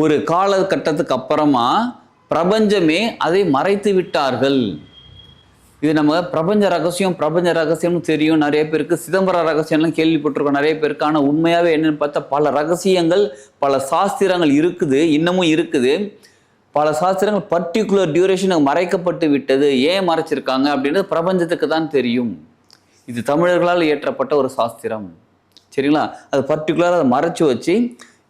ஒரு காலகட்டத்துக்கு அப்புறமா பிரபஞ்சமே அதை மறைத்து விட்டார்கள். இது நம்ம பிரபஞ்ச ரகசியம் பிரபஞ்ச ரகசியம்னு தெரியும். நிறைய பேருக்கு சிதம்பர ரகசியம்லாம் கேள்விப்பட்டிருக்கோம். நிறைய பேருக்கு. ஆனால் உண்மையாகவே என்னென்னு பார்த்தா பல ரகசியங்கள் பல சாஸ்திரங்கள் இருக்குது. இன்னமும் இருக்குது. பல சாஸ்திரங்கள் பர்டிகுலர் டியூரேஷனுக்கு மறைக்கப்பட்டு விட்டது. ஏன் மறைச்சிருக்காங்க அப்படின்றது பிரபஞ்சத்துக்கு தான் தெரியும். இது தமிழர்களால் இயற்றப்பட்ட ஒரு சாஸ்திரம். சரிங்களா? அது பர்டிகுலராக அதை மறைச்சு வச்சு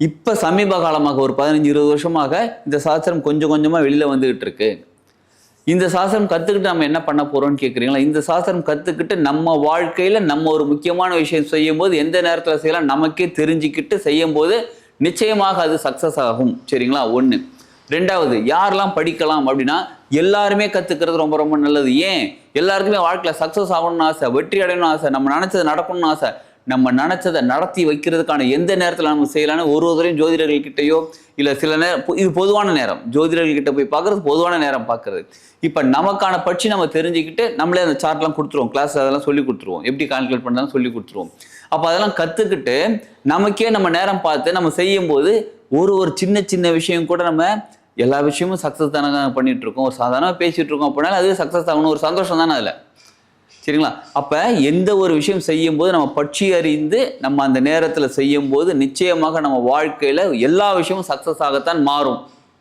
இப்போ சமீப காலமாக ஒரு பதினஞ்சு இருபது வருஷமாக இந்த சாஸ்திரம் கொஞ்சம் கொஞ்சமாக வெளியில் வந்துகிட்டு இருக்கு. இந்த சாஸ்திரம் கற்றுக்கிட்டு நம்ம என்ன பண்ண போகிறோம்னு கேட்குறீங்களா இந்த சாஸ்திரம் கற்றுக்கிட்டு நம்ம வாழ்க்கையில் நம்ம ஒரு முக்கியமான விஷயம் செய்யும்போது எந்த நேரத்தில் செய்யலாம் நமக்கே தெரிஞ்சுக்கிட்டு செய்யும்போது நிச்சயமாக அது சக்ஸஸ் ஆகும். சரிங்களா? ஒன்று ரெண்டாவது யாரெல்லாம் படிக்கலாம் அப்படின்னா எல்லாருமே கற்றுக்கிறது ரொம்ப ரொம்ப நல்லது. ஏன்? எல்லாருக்குமே வாழ்க்கையில் சக்ஸஸ் ஆகணும்னு ஆசை வெற்றி அடையணும்னு ஆசை நம்ம நினச்சது நடக்கணும்னு ஆசை. நம்ம நினச்சதை நடத்தி வைக்கிறதுக்கான எந்த நேரத்தில் நம்ம செய்யலாம்னு ஒரு ஒருவரையும் ஜோதிடர்கள் கிட்டேயோ இல்லை சில நேரம் இது பொதுவான நேரம். ஜோதிடர்கள் கிட்ட போய் பார்க்கறது பொதுவான நேரம் பார்க்கறது இப்போ நமக்கான பட்சி நம்ம தெரிஞ்சுக்கிட்டு நம்மளே அந்த சார்ட்லாம் கொடுத்துருவோம். கிளாஸ் அதெல்லாம் சொல்லி கொடுத்துருவோம். எப்படி கால்குலேட் பண்ணலாம் சொல்லி கொடுத்துருவோம். அப்போ அதெல்லாம் கற்றுக்கிட்டு நமக்கே நம்ம நேரம் பார்த்து நம்ம செய்யும்போது ஒரு ஒரு சின்ன சின்ன விஷயம் கூட நம்ம எல்லா விஷயமும் சக்ஸஸ் தானே பண்ணிட்டு இருக்கோம். ஒரு சாதாரணமாக பேசிட்டு இருக்கோம் அப்படின்னா அது சக்ஸஸ் ஆகணும் ஒரு சந்தோஷம் தானே அதில். சரிங்களா? அப்போ எந்த ஒரு விஷயம் செய்யும்போது நம்ம பட்சி அறிந்து நம்ம அந்த நேரத்தில் செய்யும்போது நிச்சயமாக நம்ம வாழ்க்கையில் எல்லா விஷயமும் சக்ஸஸ் ஆகத்தான் மாறும்.